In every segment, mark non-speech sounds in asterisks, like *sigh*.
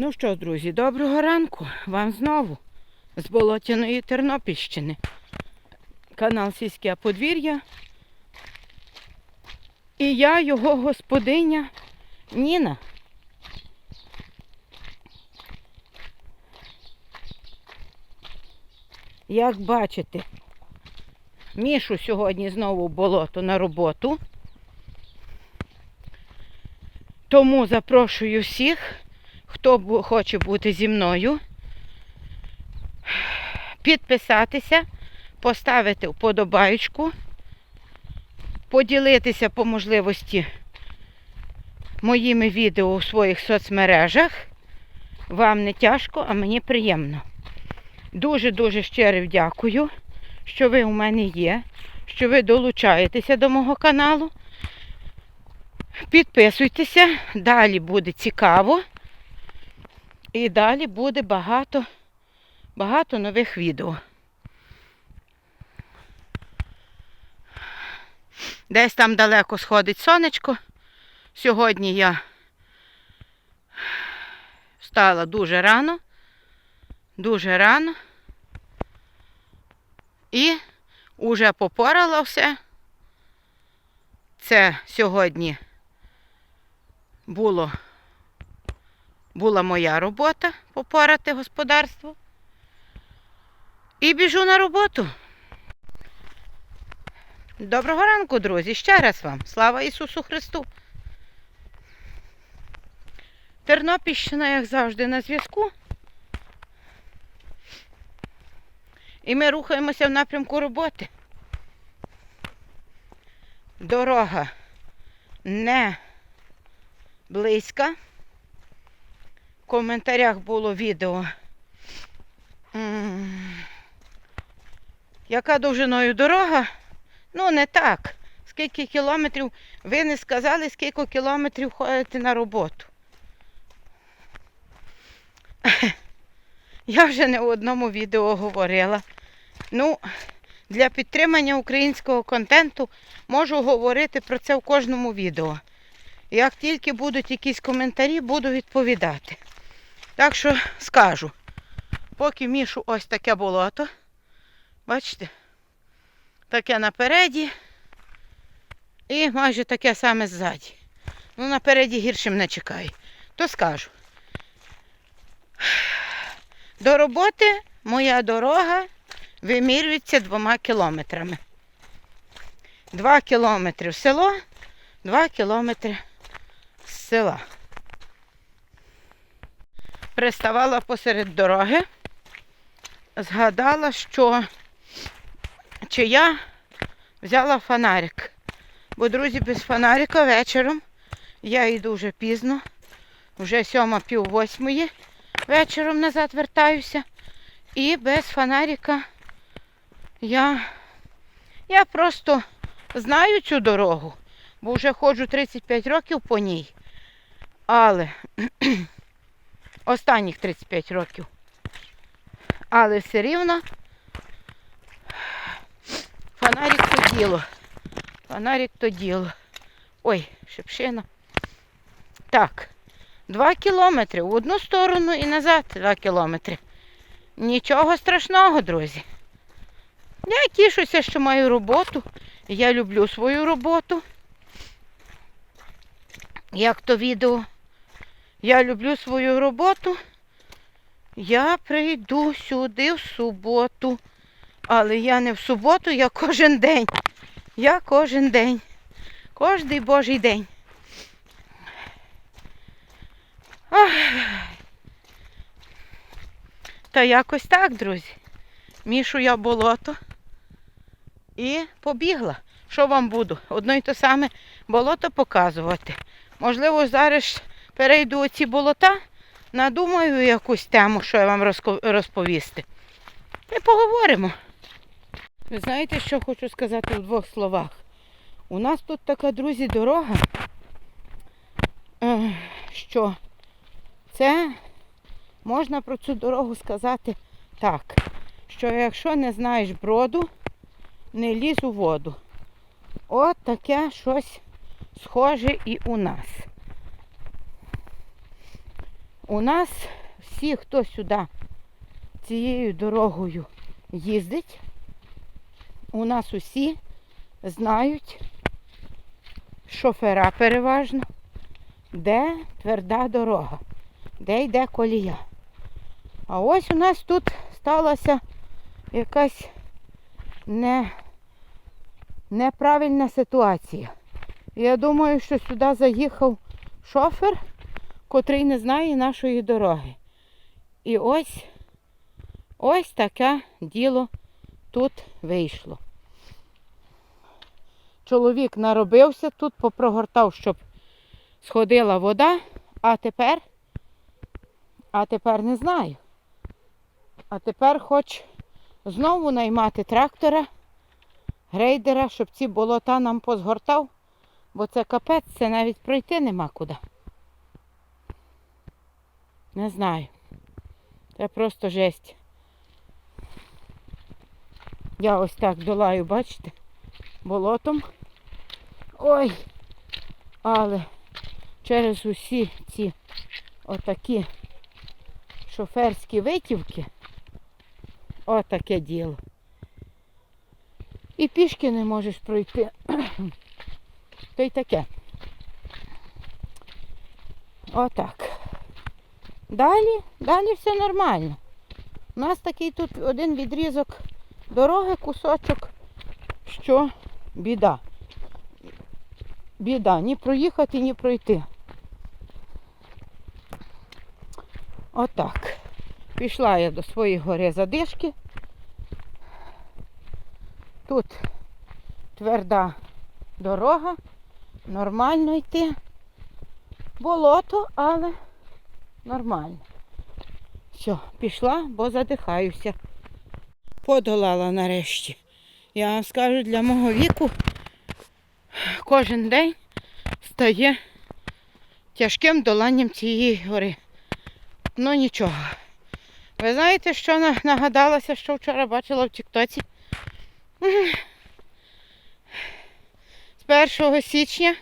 Ну що, друзі, доброго ранку вам знову з Болотяної Тернопільщини. Канал Сільське подвір'я. І я, його господиня Ніна. Як бачите, Мішу сьогодні знову болото на роботу. Тому запрошую всіх, хто хоче бути зі мною, підписатися, поставити вподобайку, поділитися по можливості моїми відео у своїх соцмережах. Вам не тяжко, а мені приємно. Дуже-дуже щиро дякую, що ви у мене є, що ви долучаєтеся до мого каналу. Підписуйтеся, далі буде цікаво. І далі буде багато, багато нових відео. Десь там далеко сходить сонечко. Сьогодні я встала дуже рано, дуже рано. І уже попорала все. Це сьогодні було, була моя робота попорати господарство. І біжу на роботу. Доброго ранку, друзі! Ще раз вам. Слава Ісусу Христу! Тернопільщина, як завжди, на зв'язку. І ми рухаємося в напрямку роботи. Дорога не близька. В коментарях було відео. Яка довжиною дорога? Ну, не так. Скільки кілометрів? Ви не сказали, скільки кілометрів ходите на роботу. *laughs* Я вже не в одному відео говорила. Ну, для підтримання українського контенту можу говорити про це в кожному відео. Як тільки будуть якісь коментарі, буду відповідати. Так що скажу, поки мішу ось таке болото, бачите, таке напереді і майже таке саме ззаді. Ну, напереді гіршим не чекаю. То скажу. До роботи моя дорога вимірюється двома кілометрами. Два кілометри в село, два кілометри з села. Приставала посеред дороги, згадала, що чи я взяла фонарик. Бо, друзі, без фонарика вечором я йду вже пізно, вже сьома пів восьмої вечором назад вертаюся. І без фонарика я, я просто знаю цю дорогу, бо вже ходжу 35 років по ній. Але останніх 35 років. Але все рівно фонарик то діло. Фонарик то діло. Ой, шепшина. Так, два кілометри в одну сторону і назад два кілометри. Нічого страшного, друзі. Я тішуся, що маю роботу. Я люблю свою роботу. Як то відео. Я люблю свою роботу. Я прийду сюди в суботу. Але я не в суботу, я кожен день. Я кожен день. Кожний божий день. Ах. Та якось так, друзі. Мішу я болото і побігла. Що вам буду? Одно й те саме болото показувати. Можливо, зараз перейду оці болота, надумаю якусь тему, що я вам розповісти. І поговоримо. Ви знаєте, що хочу сказати в двох словах? У нас тут така, друзі, дорога, що це можна про цю дорогу сказати так, що якщо не знаєш броду, не лізь у воду. От таке щось схоже і у нас. У нас всі, хто сюди цією дорогою їздить, у нас усі знають, шофера переважно, де тверда дорога, де йде колія. А ось у нас тут сталася якась не, неправильна ситуація. Я думаю, що сюди заїхав шофер, котрий не знає нашої дороги. І ось ось таке діло тут вийшло. Чоловік наробився тут, попрогортав, щоб сходила вода, а тепер, а тепер не знаю. А тепер хоч знову наймати трактора, грейдера, щоб ці болота нам позгортав, бо це капець, це навіть пройти нема куди. Не знаю. Це просто жесть. Я ось так долаю, бачите, болотом. Ой, але через усі ці отакі шоферські витівки, отаке діло. І пішки не можеш пройти. *clears throat* То й таке. Отак. Далі, далі все нормально. У нас такий тут один відрізок дороги, кусочок, що біда. Біда, ні проїхати, ні пройти. Отак. Пішла я до своєї гори задишки. Тут тверда дорога, нормально йти. Болото, але нормально. Все, пішла, бо задихаюся. Подолала нарешті. Я вам скажу, для мого віку кожен день стає тяжким доланням цієї гори. Ну нічого. Ви знаєте, що на- нагадалося, що вчора бачила в Тіктоці? З 1 січня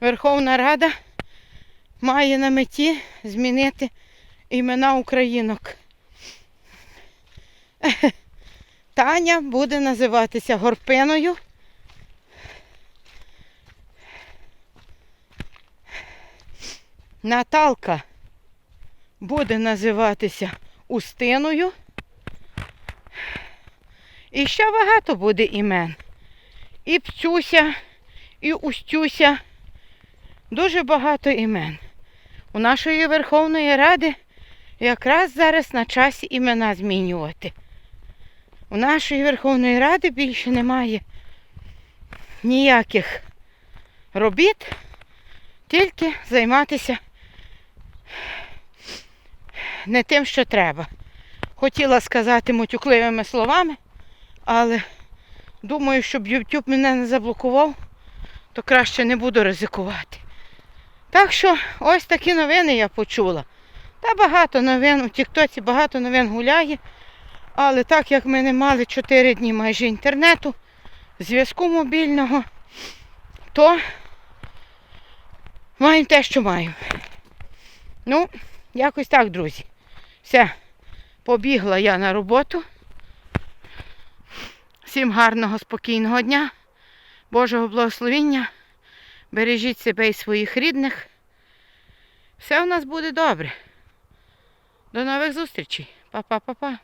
Верховна Рада має на меті змінити імена українок. *laughs* Таня буде називатися Горпиною. Наталка буде називатися Устиною. І ще багато буде імен. І Пцюся, і Устюся. Дуже багато імен. У нашої Верховної Ради якраз зараз на часі імена змінювати. У нашої Верховної Ради більше немає ніяких робіт, тільки займатися не тим, що треба. Хотіла сказати мутюкливими словами, але думаю, щоб YouTube мене не заблокував, то краще не буду ризикувати. Так що ось такі новини я почула. Та багато новин у Тіктоці, багато новин гуляє. Але так як ми не мали 4 дні майже інтернету, зв'язку мобільного, то маємо те, що маємо. Ну, якось так, друзі. Все, побігла я на роботу. Всім гарного, спокійного дня, Божого благословіння. Бережіть себе і своїх рідних. Все у нас буде добре. До нових зустрічей. Па-па-па-па.